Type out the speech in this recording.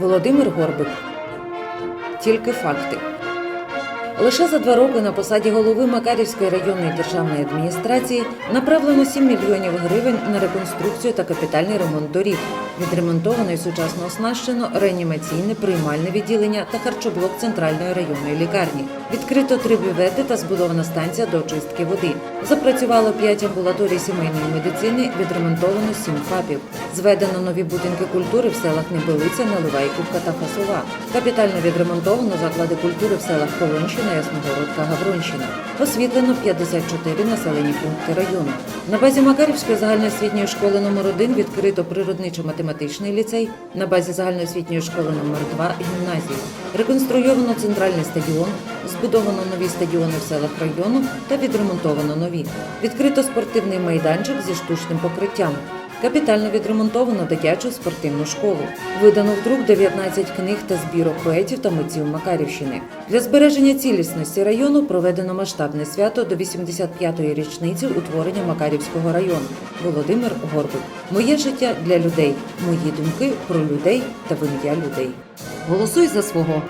Володимир Горбик. Тільки факти. Лише за два роки на посаді голови Макарівської районної державної адміністрації направлено 7 мільйонів гривень на реконструкцію та капітальний ремонт доріг. Відремонтовано і сучасно оснащено реанімаційне приймальне відділення та харчоблок центральної районної лікарні. Відкрито три бювети та збудована станція до очистки води. Запрацювало 5 амбулаторій сімейної медицини, відремонтовано 7 ФАПів. Зведено нові будинки культури в селах Небилиця, Наливайківка та Фасова. Капітально відремонтовано заклади культури в селах Колонщина, Ясногородка, Гавронщина. Освітлено 54 населені пункти району. На базі Макарівської загальноосвітньої школи номер 1 відкрито природничо-математичний ліцей, на базі загальноосвітньої школи номер 2 гімназії. Реконструйовано центральний стадіон, збудовано нові стадіони в селах району та відремонтовано нові. Відкрито спортивний майданчик зі штучним покриттям. Капітально відремонтовано дитячу спортивну школу. Видано в друк 19 книг та збірок поетів та митців Макарівщини. Для збереження цілісності району проведено масштабне свято до 85-ї річниці утворення Макарівського району. Володимир Горбик. Моє життя для людей. Мої думки про людей та в ім'я людей. Голосуй за свого.